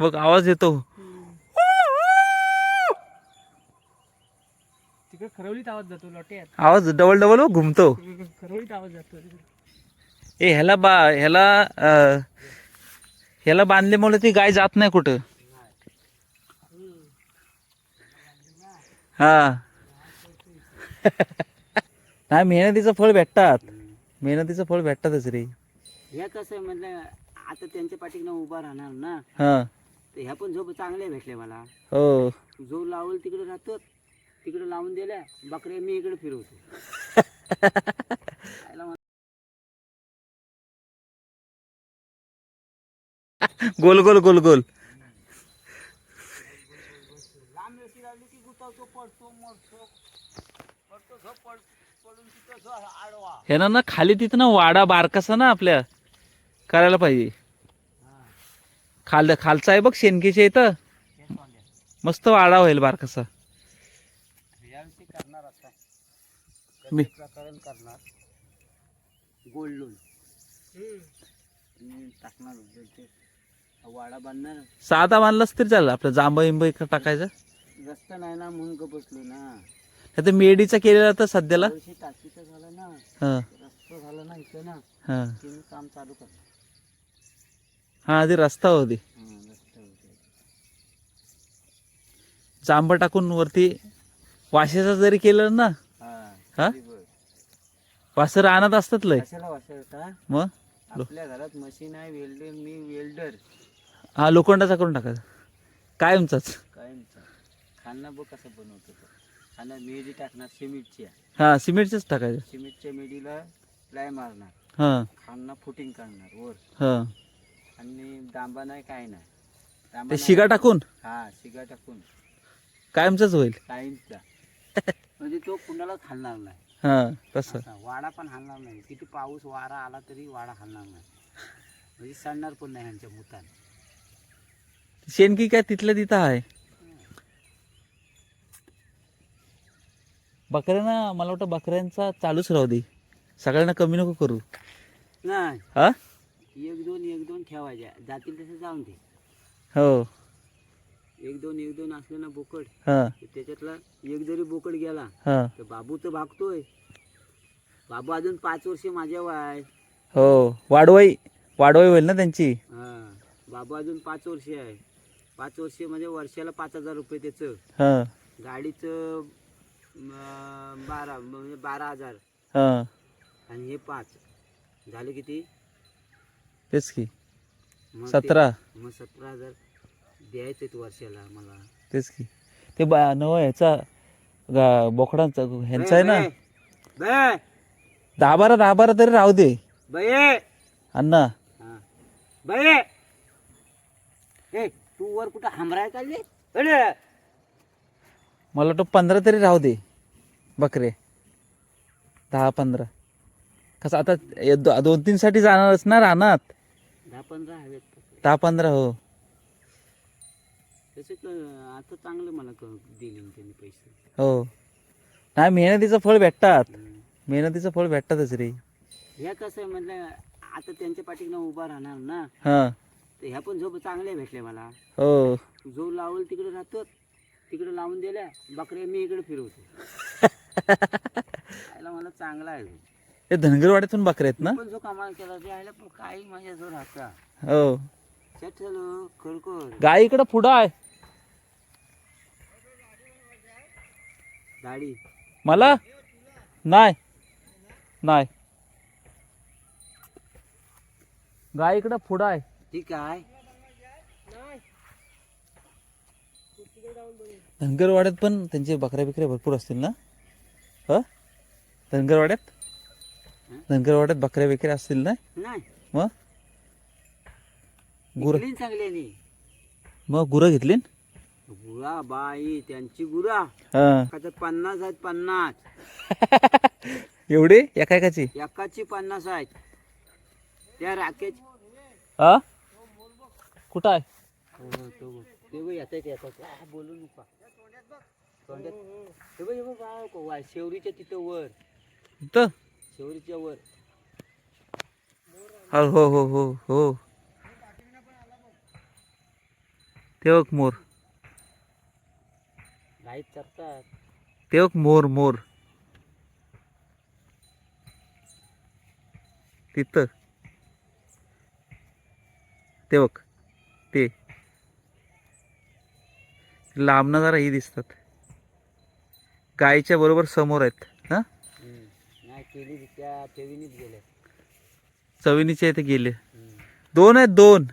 बघ आवाज येतो. तिकडे खरवलीत आवाज जातो लोट्यात. आवाज डबल डबल घुमतो. खरवलीत आवाज जातो. ए ह्याला बा ह्याला ह्याला बांधल्यामुळे ती गाय जात नाही कुठं? हा. नाही मेहनतीचं फळ भेटतात. मेहनतीचं फळ भेटतातच रे. ह्या कसं आहे म्हटलं आता त्यांच्या पाठीनं उभा राहणार ना. हा. तर ह्या पण झोप चांगल्या भेटल्या मला. हो. जो लावल तिकडे राहतो तिकडे लावून दिल्या बकऱ्या मी इकडे फिरवतो. खायला मला गोल गोल गोल गोल. लांब रशी लावली की गुतावतो पडतो मरतो. पडतो झोप पड पडून तिथं झो आडवा. ह्याना ना खाली तिथं ना वाडा बारकासा ना आपल्या करायला पाहिजे. खाल खालचा आहे बघ शेणकीच्या इथं. मस्त वाडा होईल बारकासा याविषयी करणार आता. मी- प्रकरण करणार. Gold loan. टाकणार वाडा बांधणार. साधा बांधलाच तरी चालेल आपलं जांब इंब इकडं टाकायचं. रस्ता नाही ना म्हणून ग बसलो ना. आता मेडीचा केलेला तर सध्याला. वर्षी टाकीचं झालं ना. हा. रस्ता झाला ना इथं ना. काम चालू करणार. हा आधी रस्ता होती. जांब टाकून वरती वाशेचा जरी केलं ना हा. वासर आणत असतात लय. मग? आपल्या घरात मशीन आहे वेल्डर मी वेल्डर. हा लोखंडाचा करून टाकायचा. कायमचाच. कायमचा. खाना बघ कसं बनवतो खाना मेडी टाकणार सिमेंटची. हा सिमेंटचंच टाकायचं. सिमेंटच्या मेडीला प्लाय मारणार. हा. खाना फुटिंग करणार वर. हा. आणि डांबा नाही काय नाही. ते नाही. शिगा टाकून? हा शिगा टाकून. कायमचंच होईल. कायमचा. म्हणजे तो कुणाला खालणार नाही. हा तसं. असा. वाडा पण हालणार नाही. किती पाऊस वारा आला तरी वाडा हालणार नाही. म्हणजे सणणार पण नाही ह्यांच्या मुताने. शेणकी काय तिथल्या तिथं आहे. बकऱ्यांना मला वाटतं बकऱ्यांचा चालूच राहू दे. सगळ्यांना कमी नको करू. नाही. हा? एक दोन एक दोन ठेवायच्या. जातील तसे जाऊन दे. हो. एक दोन एक दोन असले ना बोकड हा. तर त्याच्यातला एक जरी बोकड गेला हा. तर बाबू तर भागतोय. बाबू अजून पाच वर्ष माझ्या वय हो. वाढवाई वाढवाई होईल ना त्यांची? हा. बाबू अजून पाच वर्ष आहे. पाच वर्ष म्हणजे वर्षाला पाच हजार रुपये त्याचं. हा. गाडीचं अं, बारा म्हणजे बारा हजार. हा. आणि हे पाच. झाले किती? तेच की. मग ते- सतरा. मग सतरा हजार द्यायचे वर्षाला मला. तेच की. ते बा नव ह्याचा गा- बोकडांचा ह्यांचा आहे ना? दहा बारा दहा बारा तरी राहू दे. बये अण्णा. हा. बये ए तू वर कुठं हमराय चालले? अरे मला वाटतं पंधरा तरी राहू दे बकरे. दहा पंधरा. कसं आता हे दो- दोन तीन साठी जाणारच ना रानात. दहा पंधरा हवेत पकडे. दहा पंधरा हो आता चांगलं मला क- दिले ना त्यांनी पैसे. हो. नाही मेहनतीचं फळ भेटतात. हम्म. मेहनतीचं फळ भेटतातच रे. ह्या कसं आहे म्हटलं आता त्यांच्या पाठीनं उभा राहणार ना हा. तर ह्या पण झोप चांगल्या भेटल्या मला. हो. जो लावल तिकडे राहतो तिकडे लावून दिल्या बकऱ्या मी इकडे फिरवतो. मला चांगला आहे. ते धनगरवाड्यातून बकरे आहेत ना? पण जो कमाल केला ते पण काही माझ्या जो राहता. हो. गाय इकडं पुढं आहे. मला? नाही. नाही. गाय इकडं पुढं आहे. ठीक आहे. धनगरवाड्यात पण त्यांचे बकऱ्या बिकऱ्या भरपूर असतील ना? ह? धनगरवाड्यात? धनगरवाड्यात बकऱ्या बिकऱ्या असतील ना? नाही. मग? गुर इकलीन चांगल्यानी. मग गुरं घेतली गुरा बाई त्यांची गुरा. हा. एकाच्यात पन्नास आहेत पन्नास. एवढे? एका एकाची? एकाची पन्नास आहेत. त्या राखेची. हा? कुठं आहे? तो बघ. ते बघ येतात येतात आ, बोलू नका. बघ हे बघ शेवरीच्या तिथं वर. इथं? शेवरीच्या वर. हो हो हो हो हो. ते बघ मोर. गाईत चरतात ते बघ मोर मोर. तिथं. ते बघ ते. लांबनं जरा ही दिसतात. गायीच्या बरोबर समोर आहेत. नाही केली त्या ठेवीनीच गेल्या चविनीचे इथे गेले. दोन आहेत दोन.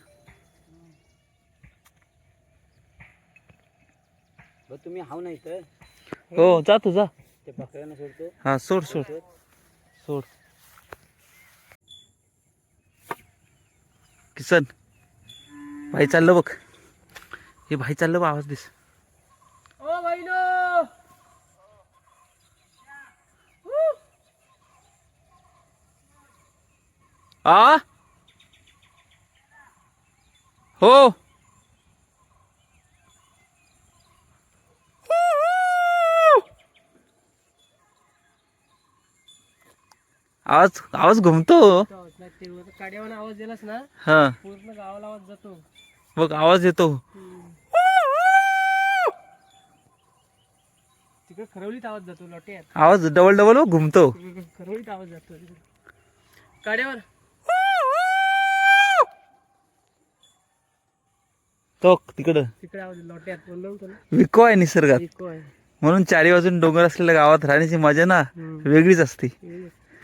तुम्ही हाव नाही तर हो जा तू जा. ते बकऱ्यांना सोडतो. हा सोड. सोड. सोड. किसन भाई चाललं बघ. हे भाई चाललं बघ आवाज दिस. आ? हो. आवाज आवाज घुमतो. काड्यावर आवाज दिलास ना हा. पूर्ण गावाला आवाज जातो. बघ आवाज येतो. तिकडे खरवलीत आवाज जातो लोट्यात. आवाज डबल डबल घुमतो. खरवलीत आवाज जातो. तिकडे काड्यावर तो तिकडं. तिकडे आवाज लोट्यात बोललो होतो ना. विको आहे निसर्गात. इको आहे. म्हणून चारी बाजून डोंगर असलेल्या गावात राहण्याची मजा ना हम्म. वेगळीच असते.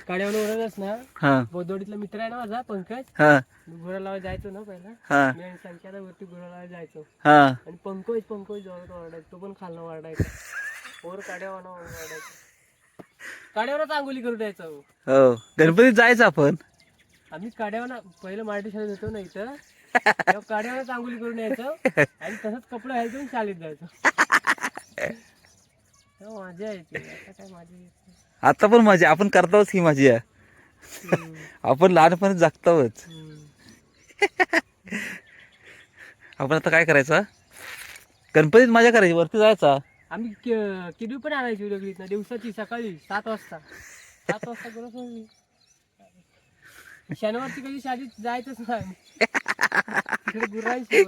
काड्यावर ना? हा. बोदोडीतला मित्र आहे ना माझा पंकज? हा. घोडा लावा जायचो ना पहिला. हा. मी आणि संख्याला वरती घोडा लावा जायचो. हा. आणि पंकज पंकज जोरात ओरडायचा. तो पण खालनं ओरडायचा. वर काड्यावर ओरडायचा. काड्यावरच आंघोली करू द्यायचा हो. हो गणपतीत जायचं आपण. आम्ही काड्यावर पहिलं मराठी शाळेत होतो ना इथं. तेव्हा काड्यावरच आंघोली करून यायचं आणि तसंच कपडे घालायचो आणि शाळेत जायचो. मजा यायची. आता काय मजा येत नाही. आता पण मजा आपण करतोच ही हम्म, आपण लहानपणी जगतोच हम्म. आपण आता काय करायचं? गणपतीत मजा करायची वरती जायचा. आम्ही कि- किडवी पण आणायची वेगळीत ना दिवसाची सकाळी सात वाजता. सात वाजता होती शनिवारची कधी शाळेत जायचंच नाही. तिकडे गुरांशी